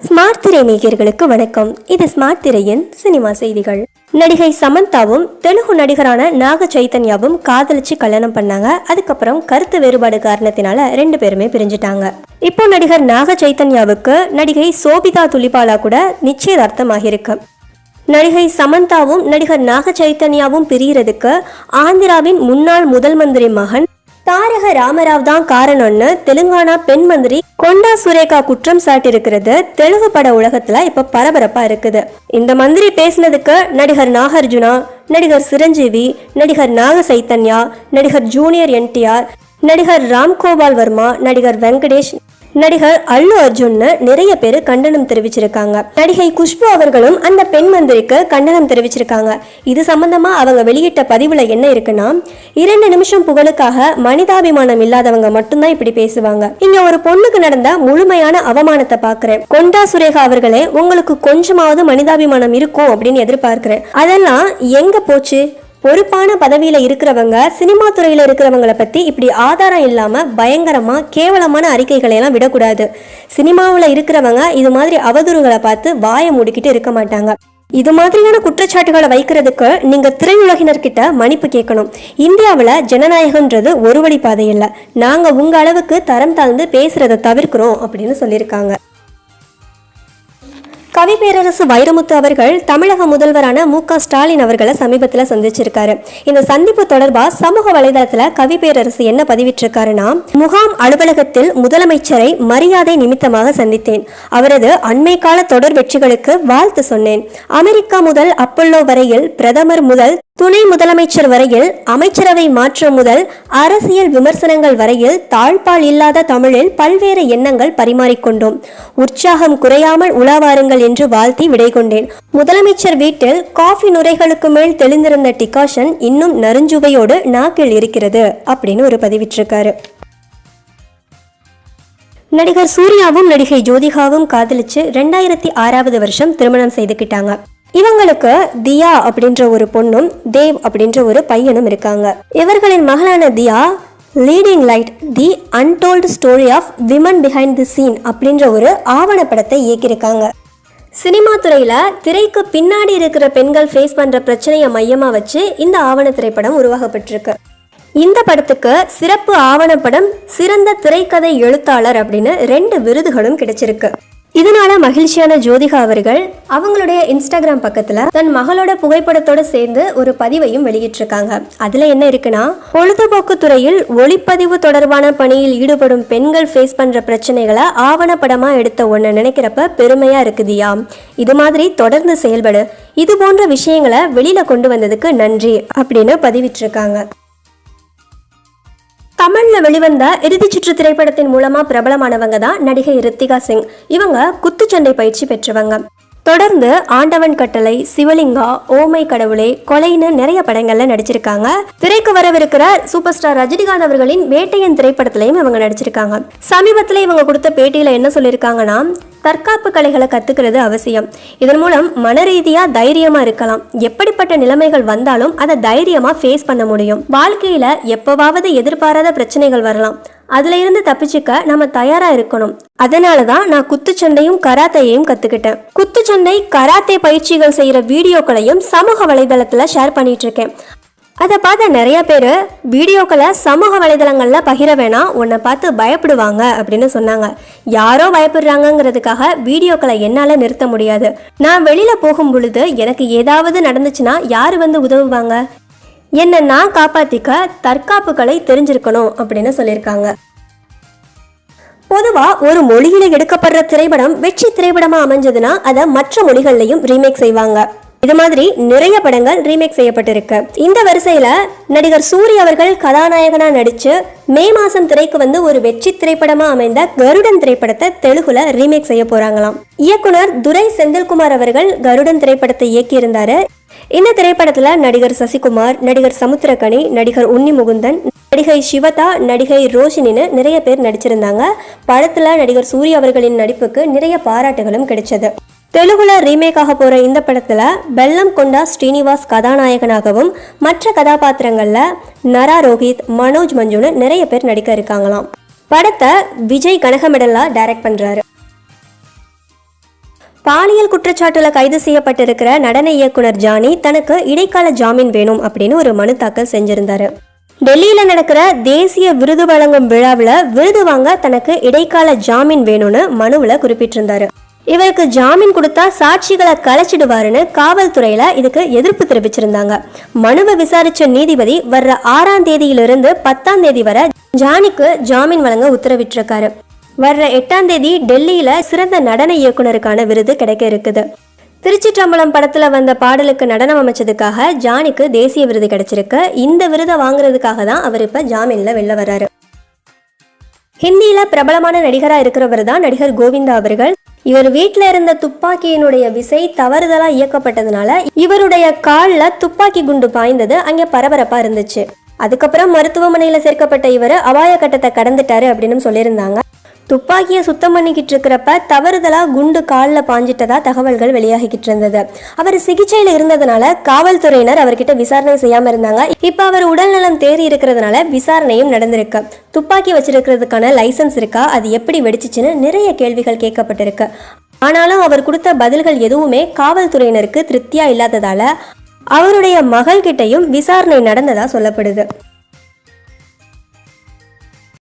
Smart திரை மேகர்களுக்கு வணக்கம். இது ஸ்மார்ட் திரையின் சினிமா செய்திகள். நடிகை சமந்தாவும் தெலுங்கு நடிகரான நாக சைத்தன்யாவும் காதலிச்சு கல்யாணம் பண்ணாங்க. அதுக்கப்புறம் கருத்து வேறுபாடு காரணத்தினால ரெண்டு பேருமே பிரிஞ்சிட்டாங்க. இப்போ நடிகர் நாக சைத்தன்யாவுக்கு நடிகை சோபிதா துலிபாலா கூட நிச்சயதார்த்தம் ஆகியிருக்கு நடிகை சமந்தாவும் நடிகர் நாக சைத்தன்யாவும் பிரியறதுக்கு ஆந்திராவின் முன்னாள் முதல் மந்திரி மகன் தாரக ராமராவ் தான் காரணம்னு தெலுங்கானா பெண் மந்திரி கொண்டா சுரேகா குற்றம் சாட்டியிருக்கிறது தெலுங்கு பட உலகத்துல இப்ப பரபரப்பா இருக்குது. இந்த மந்திரி பேசினதுக்கு நடிகர் நாகார்ஜுனா நடிகர் சிரஞ்சீவி நடிகர் நாக சைத்தன்யா நடிகர் ஜூனியர் என்டிஆர் நடிகர் ராம்கோபால் வர்மா நடிகர் வெங்கடேஷ் நடிகர் அல்லு அர்ஜுன்னு நிறைய பேர் கண்டனம் தெரிவிச்சிருக்காங்க. நடிகை குஷ்பு அவர்களும் அந்த பெண் மந்திரிக்கு கண்டனம் தெரிவிச்சிருக்காங்க. இது சம்பந்தமா அவங்க வெளியிட்ட பதிவுல என்ன இருக்குன்னா இரண்டு நிமிஷம் புகழுக்காக மனிதாபிமானம் இல்லாதவங்க மட்டும்தான் இப்படி பேசுவாங்க. இங்க ஒரு பொண்ணுக்கு நடந்த முழுமையான அவமானத்தை பாக்குறேன். கொண்டா சுரேகா அவர்களே உங்களுக்கு கொஞ்சமாவது மனிதாபிமானம் இருக்கும் அப்படின்னு எதிர்பார்க்கிறேன். அதெல்லாம் எங்க போச்சு? பொறுப்பான பதவியில இருக்கிறவங்க சினிமா துறையில இருக்கிறவங்கள பத்தி இப்படி ஆதாரம் இல்லாமல் பயங்கரமா கேவலமான அறிக்கைகளை எல்லாம் விடக்கூடாது. சினிமாவில் இருக்கிறவங்க இது மாதிரி அவதூறுகளை பார்த்து வாயை மூடிக்கிட்டு இருக்க மாட்டாங்க. இது மாதிரியான குற்றச்சாட்டுகளை வைக்கிறதுக்கு நீங்க திரையுலகினர்கிட்ட மன்னிப்பு கேட்கணும். இந்தியாவில் ஜனநாயகம்ன்றது ஒரு வழி பாதை இல்லை. நாங்க உங்க அளவுக்கு தரம் தாழ்ந்து பேசுறதை தவிர்க்கிறோம் அப்படின்னு சொல்லியிருக்காங்க. கவி பேரரசு வைரமுத்து அவர்கள் தமிழக முதல்வரான மு க ஸ்டாலின் அவர்களை சமீபத்தில் சந்திச்சிருக்காரு. இந்த சந்திப்பு தொடர்பாக சமூக வலைதளத்துல கவி பேரரசு என்ன பதிவிட்டிருக்காருன்னா முகாம் அலுவலகத்தில் முதலமைச்சரை மரியாதை நிமித்தமாக சந்தித்தேன். அவரது அண்மை கால தொடர் வெற்றிகளுக்கு வாழ்த்து சொன்னேன். அமெரிக்கா முதல் அப்பல்லோ வரையில் பிரதமர் முதல் துணை முதலமைச்சர் வரையில் அமைச்சரவை மாற்றம் முதல் அரசியல் விமர்சனங்கள் வரையில் தாழ்பால் இல்லாத தமிழில் பல்வேறு எண்ணங்கள் பரிமாறிக்கொண்டோம். உற்சாகம் குறையாமல் உலாவாருங்கள் என்று வாழ்த்தி விடை கொண்டேன் முதலமைச்சர் வீட்டில் காஃபி நுரைகளுக்கு மேல் தெளிந்திருந்த டிகாஷன் இன்னும் நறுஞ்சுவையோடு நாக்கில் இருக்கிறது அப்படின்னு ஒரு பதிவிட்டிருக்காரு. நடிகர் சூர்யாவும் நடிகை ஜோதிகாவும் காதலிச்சு ரெண்டாயிரத்தி ஆறாவது வருஷம் திருமணம் செய்துக்கிட்டாங்க இவங்களுக்கு தியா அப்படின்ற ஒரு பொண்ணும் தேவ் அப்படின்ற ஒரு பையனும் இருக்காங்க. இவர்களின் மகளான Diya leading light the untold story of women behind the scene அப்படின்ற ஒரு ஆவணப்படத்தை இயக்கியிருக்காங்க. சினிமா துறையில் திரைக்கு பின்னாடி இருக்கிற பெண்கள் ஃபேஸ் பண்ணுற பிரச்சனையை மையமாக வச்சு இந்த ஆவண திரைப்படம் உருவாக்கப்பட்டிருக்கு இந்த படத்துக்கு சிறப்பு ஆவணப்படம் சிறந்த திரைக்கதை எழுத்தாளர் அப்படின்னு ரெண்டு விருதுகளும் கிடைச்சிருக்கு. இதனால மகிழ்ச்சியான ஜோதிகா அவர்கள் அவங்களுடைய இன்ஸ்டாகிராம் பக்கத்துல தன் மகளோட புகைப்படத்தோட சேர்ந்து ஒரு பதிவையும் வெளியிட்டிருக்காங்க. அதுல என்ன இருக்குன்னா பொழுதுபோக்கு துறையில் ஒளிப்பதிவு தொடர்பான பணியில் ஈடுபடும் பெண்கள் ஃபேஸ் பண்ற பிரச்சனைகளை ஆவணப்படமா எடுத்த ஒன்று நினைக்கிறப்ப பெருமையா இருக்குதியா. இது மாதிரி தொடர்ந்து செயல்படு. இது போன்ற விஷயங்களை வெளியில கொண்டு வந்ததுக்கு நன்றி அப்படின்னு பதிவிட்டிருக்காங்க. தமிழ்ல வெளிவந்த இறுதி சுற்று திரைப்படத்தின் மூலமா பிரபலமானவங்க தான் நடிகை ரித்திகா சிங். இவங்க குத்துச்சண்டை பயிற்சி பெற்றவங்க. தொடர்ந்து ஆண்டவன் கட்டளை சிவலிங்கா ஓமை கடவுளே கொலைன்னு நிறைய படங்கள்ல நடிச்சிருக்காங்க. திரைக்கு வரவிருக்கிற சூப்பர் ஸ்டார் ரஜினிகாந்த் அவர்களின் வேட்டையன் திரைப்படத்திலையும் இவங்க நடிச்சிருக்காங்க. சமீபத்தில் இவங்க கொடுத்த பேட்டியில என்ன சொல்லியிருக்காங்கன்னா தற்காப்பு கலைகளை கத்துக்கிறது அவசியம். இதன் மூலம் மன ரீதியா தைரியமா இருக்கலாம். எப்படிப்பட்ட நிலைமைகள் வந்தாலும் அதை தைரியமா ஃபேஸ் பண்ண முடியும். வாழ்க்கையில எப்பவாவது எதிர்பாராத பிரச்சனைகள் வரலாம். அதுல இருந்து தப்பிச்சுக்க நம்ம தயாரா இருக்கணும். அதனால தான் நான் குத்துச்சண்டையும் கராத்தையும் கத்துக்கிட்டேன். குத்துச்சண்டை கராத்தே பயிற்சிகள் செய்யற வீடியோக்களையும் சமூக வலைதளத்துல ஷேர் பண்ணிட்டு இருக்கேன் அதை பார்த்த நிறைய பேர் வீடியோக்களை சமூக வலைதளங்களில் பகிர வேணாம் உன்னை பார்த்து பயப்படுவாங்க அப்படின்னு சொன்னாங்க. யாரோ பயப்படுறாங்கங்கிறதுக்காக வீடியோக்களை என்னால் நிறுத்த முடியாது. நான் வெளியில் போகும் பொழுது எனக்கு ஏதாவது நடந்துச்சுன்னா யார் வந்து உதவுவாங்க? என்னை நான் காப்பாற்றிக்க தற்காப்புகளை தெரிஞ்சிருக்கணும் அப்படின்னு சொல்லியிருக்காங்க. பொதுவாக ஒரு மொழியில் எடுக்கப்படுற திரைப்படம் வெற்றி திரைப்படமா அமைஞ்சதுன்னா அதை மற்ற மொழிகள்லையும் ரீமேக் செய்வாங்க. இது மாதிரி நிறைய படங்கள் ரீமேக் செய்யப்பட்டிருக்கு. இந்த வரிசையில நடிகர் சூரி அவர்கள் கதாநாயகனா நடிச்சு மே மாசம் திரைக்கு வந்து ஒரு வெற்றி திரைப்படமா அமைந்த கருடன் திரைப்படத்தை தெலுங்குல ரீமேக் செய்ய போறாங்களாம். இயக்குனர் துரை செந்தில்குமார் அவர்கள் கருடன் திரைப்படத்தை இயக்கியிருந்தாரு. இந்த திரைப்படத்துல நடிகர் சசிகுமார் நடிகர் சமுத்திரகனி நடிகர் உன்னி முகுந்தன் நடிகை சிவதா நடிகை ரோஷினின்னு நிறைய பேர் நடிச்சிருந்தாங்க. படத்துல நடிகர் சூரிய அவர்களின் நடிப்புக்கு நிறைய பாராட்டுகளும் கிடைச்சது. தெலுங்குல ரீமேக் ஆக போற இந்த படத்துல பெல்லம் கொண்டா ஸ்ரீனிவாஸ் கதாநாயகனாகவும் மற்ற கதாபாத்திரங்கள்ல நரா ரோஹித் மனோஜ் மஞ்சுன்னு நிறைய பேர் நடிக்க இருக்காங்களாம். படத்தை விஜய் கனகமெடலா டைரக்ட் பண்றாரு. பாலியல் குற்றச்சாட்டுல கைது செய்யப்பட்டிருக்கிற நடன இயக்குனர் ஜானி தனக்கு இடைக்கால ஜாமீன் வேணும் அப்படின்னு ஒரு மனு தாக்கல் செஞ்சிருந்தாரு. டெல்லியில நடக்கிற தேசிய விருது வழங்கும் விழாவில் விருது வாங்க தனக்கு இடைக்கால ஜாமீன் வேணும்னு மனுவில் குறிப்பிட்டிருந்தாரு. இவருக்கு ஜாமீன் கொடுத்தா சாட்சிகளை கலைச்சிடுவாருன்னு காவல்துறையில இதுக்கு எதிர்ப்பு தெரிவிச்சிருந்தாங்க. மனுவை விசாரிச்ச நீதிபதி வர்ற ஆறாம் தேதியிலிருந்து பத்தாம் தேதி வரை ஜானிக்கு ஜாமீன் வழங்க உத்தரவிட்டிருக்காரு. வர்ற எட்டாம் தேதி டெல்லியில சிறந்த நடன இயக்குனருக்கான விருது கிடைக்க இருக்குது. திருச்சிற்றம்பலம் படத்துல வந்த பாடலுக்கு நடனம் அமைச்சதுக்காக ஜானிக்கு தேசிய விருது கிடைச்சிருக்கு. இந்த விருதை வாங்குறதுக்காக தான் அவர் இப்ப ஜாமீன்ல வெளில வர்றாரு. ஹிந்தியில பிரபலமான நடிகரா இருக்கிறவர் தான் நடிகர் கோவிந்தா அவர்கள். இவர் வீட்டில் இருந்த துப்பாக்கியினுடைய விசை தவறுதலா இயக்கப்பட்டதுனால இவருடைய காலில் துப்பாக்கி குண்டு பாய்ந்தது அங்கே பரபரப்பா இருந்துச்சு. அதுக்கப்புறம் மருத்துவமனையில் சேர்க்கப்பட்ட இவர் அபாய கட்டத்தை கடந்துட்டாரு அப்படின்னு சொல்லியிருந்தாங்க. துப்பாக்கியை சுத்தம் பண்ணிக்கிட்டு இருக்கிறப்ப தவறுதலா குண்டு காலில் பாஞ்சிட்டதா தகவல்கள் வெளியாகிக்கிட்டு இருந்தது அவர் சிகிச்சையில் இருந்ததுனால காவல்துறையினர் அவர்கிட்ட விசாரணை செய்யாம இருந்தாங்க. இப்போ அவர் உடல்நலம் தேறி இருக்கிறதுனால விசாரணையும் நடந்திருக்கு. துப்பாக்கி வச்சிருக்கிறதுக்கான லைசன்ஸ் இருக்கா? அது எப்படி வெடிச்சிச்சுன்னு நிறைய கேள்விகள் கேட்கப்பட்டிருக்கு. ஆனாலும் அவர் கொடுத்த பதில்கள் எதுவுமே காவல்துறையினருக்கு திருப்தியா இல்லாததால அவருடைய மகள்கிட்டையும் விசாரணை நடந்ததா சொல்லப்படுது.